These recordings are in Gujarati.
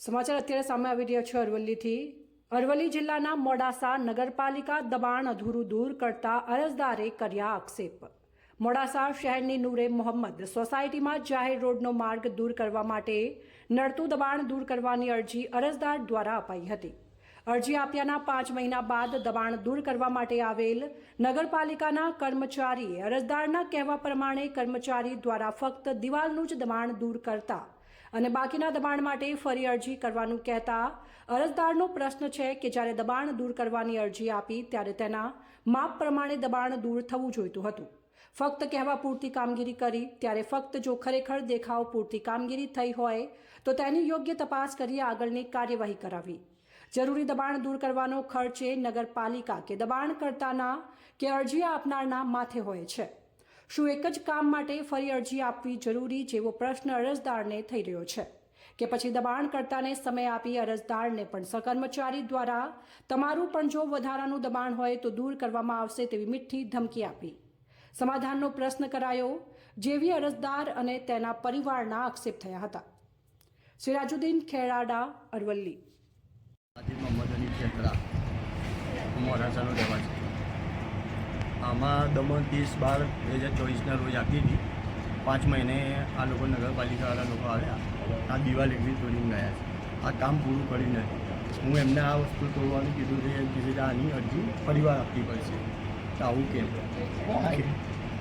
સમાચાર અત્યારે સામે આવી રહ્યા છે અરવલ્લીથી. અરવલ્લી જિલ્લાના મોડાસા નગરપાલિકા દબાણ અધૂરું દૂર કરતા અરજદારે કર્યા આક્ષેપ. મોડાસા શહેરની નૂરે મોહમ્મદ સોસાયટીમાં જાહેર રોડનો માર્ગ દૂર કરવા માટે નડતું દબાણ દૂર કરવાની અરજી અરજદાર દ્વારા અપાઈ હતી. અરજી આપ્યાના પાંચ મહિના બાદ દબાણ દૂર કરવા માટે આવેલ નગરપાલિકાના કર્મચારીએ અરજદારના કહેવા પ્રમાણે કર્મચારી દ્વારા ફક્ત દિવાલનું જ દબાણ દૂર કરતા અને બાકીના દબાણ માટે ફરી અરજી કરવાનું કહેતા અરજદારનો પ્રશ્ન છે કે જ્યારે દબાણ દૂર કરવાની અરજી આપી, ત્યારે તેના માપ પ્રમાણે દબાણ દૂર થવું જોઈતું હતું. ફક્ત કહેવા પૂરતી કામગીરી કરી, ત્યારે ફક્ત જો ખરેખર દેખાવ પૂરતી કામગીરી થઈ હોય, તો તેની યોગ્ય તપાસ કરી આગળની કાર્યવાહી કરાવી. જરૂરી દબાણ દૂર કરવાનો ખર્ચ એ નગરપાલિકા કે દબાણ કરતાના કે અરજી આપનારના માથે હોય છે. શું એક જ કામ માટે ફરી અરજી આપવી જરૂરી જેવો પ્રશ્ન અરજદારને થઈ રહ્યો છે? કે પછી દબાણ કરતાને સમય આપી અરજદારને પણ સકર્મચારી દ્વારા તમારું પણ જો વધારાનું દબાણ હોય તો દૂર કરવામાં આવશે તેવી મીઠી ધમકી આપી. સમાધાનનો પ્રશ્ન કરાયો, જેવી અરજદાર અને તેના પરિવારના આક્ષેપ થયા હતા. સિરાજુદ્દીન ખેડાડા, અરવલ્લી. મોહમ્મદ અલી ખેતરા મોડાસાનો રહેવાસી. આમાં દમણ ત્રીસ બાર બે હજાર ચોવીસના રોજ આપી હતી. પાંચ મહિને આ લોકો નગરપાલિકાવાળા લોકો આવ્યા. આ દિવાલ એકલી તોડીને ગયા છે. આ કામ પૂરું કરી નથી હું એમને આ વસ્તુ તોડવાનું કીધું છે કીધું કે આની અરજી ફરીવાર આપવી પડશે. તો આવું કેમ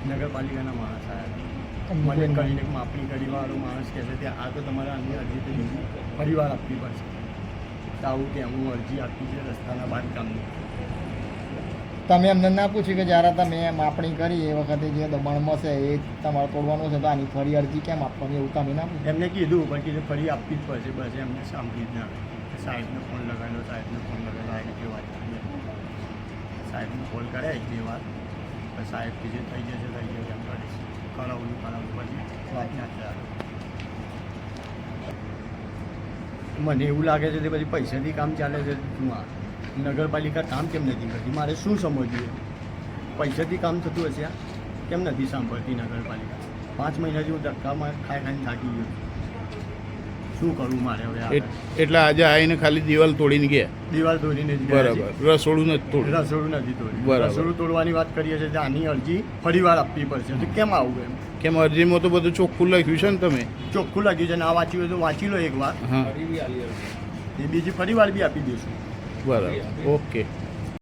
નગરપાલિકાના માણસ આવ્યા મને કરીને માપણી કરીવાળો માણસ કહે છે કે આ તો તમારે આની અરજી તો બીજી ફરીવાર આપવી પડશે. તો આવું કે હું અરજી આપી છે રસ્તાના બાંધકામની. તમે એમને ના પૂછ્યું કે જ્યારે તમે માપણી કરી, એ વખતે જે દબાણમાં છે એ તમારે તોડવાનું છે, તો આની ફરી અરજી કેમ આપવાની એવું તમે ના એમને કીધું, પણ કીધું ફરી આપવી જ પડશે, બસ એમને સાંભળી જ ના સાહેબને ફોન લગાવેલો સાહેબને ફોન લગાવ્યો આ રીતે વાત સાહેબને કોલ કરે એક, બે વાર. તો સાહેબ જે થઈ જશે થઈ જશે, એમ કરીશ કરાવું કરાવું પછી વાત ના ચાલે મને એવું લાગે છે કે પછી પૈસાથી કામ ચાલે છે શું આ. નગરપાલિકા કામ કેમ નથી કરતી? મારે શું સમજવું? પૈસાથી કામ થતું હશે આ? કેમ નથી સાંભળતી નગરપાલિકા? પાંચ મહિનાથી હું ધક્કામાં ખાઈ ખાઈને થાકી ગયો. શું કરવું મારે હવે? એટલે આજે આવીને ખાલી દિવાલ તોડીને ગયા? દિવાલ તોડીને જ બરાબર. રસોડું નથી તોડ્યું? રસોડું નથી તોડ્યું. રસોડું તોડવાની વાત કરીએ છીએ તો આની અરજી ફરીવાર આપવી પડશે. તો કેમ આવું એમ? કેમ અરજીમાં તો બધું ચોખ્ખું લખ્યું છે ને તમે? ચોખ્ખું લાગ્યું છે ના વાંચ્યું હોય તો વાંચી લો એક વાર. એ બીજી ફરીવાર બી આપી દઈશું બરાબર ઓકે